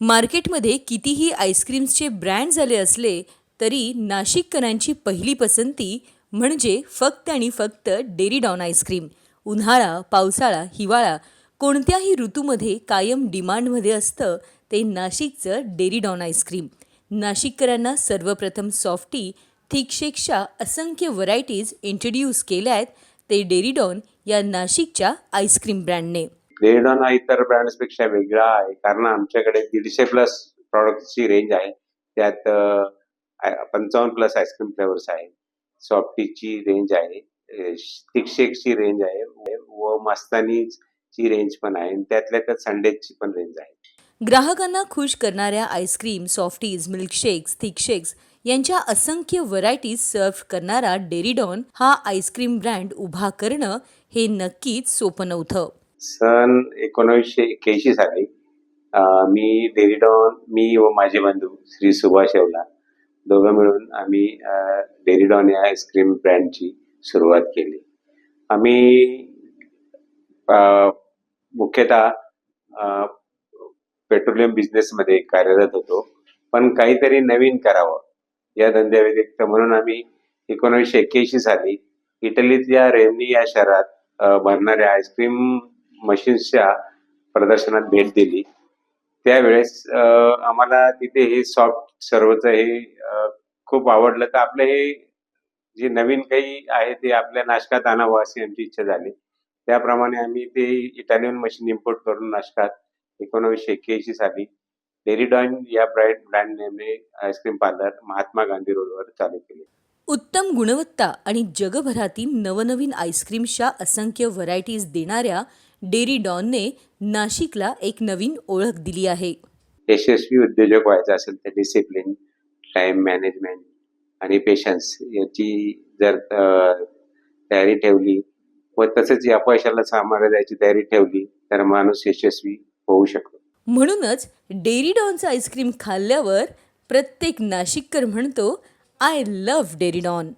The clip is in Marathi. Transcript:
मार्केटमध्ये कितीही आईस्क्रीम्सचे ब्रँड झाले असले तरी नाशिककरांची पहिली पसंती म्हणजे फक्त आणि फक्त डेरीडॉन आईस्क्रीम. उन्हाळा पावसाळा हिवाळा कोणत्याही ऋतूमध्ये कायम डिमांडमध्ये असतं ते नाशिकचं डेरीडॉन आईस्क्रीम. नाशिककरांना सर्वप्रथम सॉफ्टी थिकशेकच्या असंख्य व्हरायटीज इंट्रोड्यूस केल्या आहेत ते डेरीडॉन या नाशिकच्या आईस्क्रीम ब्रँडने. रेडॉन हा इतर ब्रँड्सपेक्षा वेगळा आहे. कारण आमच्याकडे दीडशे प्लस प्रॉडक्टची रेंज आहे. त्यात पंचावन्न प्लस आईस्क्रीम फ्लेवर्स आहे. सॉफ्टीची रेंज आहे. थिकशेकची रेंज आहे. व मस्तानीची रेंज पण आहे. त्यातल्या त्यात संडेजची पण रेंज आहे. ग्राहकांना खुश करणाऱ्या आईस्क्रीम सॉफ्टीज मिल्कशेक्स थिकशेक्स यांच्या असंख्य व्हरायटीज सर्व्ह करणारा डेरीडॉन हा आईस्क्रीम ब्रँड उभा करणं हे नक्कीच सोपं नव्हतं. सन एकोणीसशे एक्क्याऐंशी साली मी डेरीडॉन मी व माझे बंधू श्री सुभाष येवला दोघं मिळून आम्ही डेरीडॉन या आईस्क्रीम ब्रँडची सुरुवात केली. आम्ही मुख्यतः पेट्रोलियम बिझनेसमध्ये कार्यरत होतो. पण काहीतरी नवीन करावं या धंद्याव्यतिरिक्त म्हणून आम्ही एकोणीसशे एक्क्याऐंशी साली इटलीतल्या रेमनी या शहरात भरणाऱ्या आईस्क्रीम मशीन्सच्या प्रदर्शनात भेट दिली. त्यावेळेस आम्हाला तिथे हे सॉफ्ट सर्वचं हे खूप आवडलं. तर आपलं हे जे नवीन काही आहे ते आपल्या नाशकात आणावं अशी आमची इच्छा झाली. त्याप्रमाणे आम्ही ते इटालियन मशीन इम्पोर्ट करून नाशकात एकोणीसशे एक्क्याऐंशी साली डेरिडॉन या brand brand नेमने ice cream parlour Mahatma Gandhi रोडवर चालू केले. उत्तम गुणवत्ता आणि जगभरातील नवनवीन आईस्क्रीम्सच्या असंख्य व्हरायटीज देणाऱ्या डेरीडॉनने नाशिकला एक नवीन ओळख दिली आहे. यशस्वी उद्योजक व्हायचं असेल तर डिसिप्लिन टाइम मॅनेजमेंट आणि पेशन्स याची जर तयारी ठेवली व तसंच अपयशाला सामोरे जायची तयारी ठेवली तर माणूस यशस्वी होऊ शकतो. म्हणूनच डेरीडॉनचं आईस्क्रीम खाल्ल्यावर प्रत्येक नाशिककर म्हणतो I love Derridon.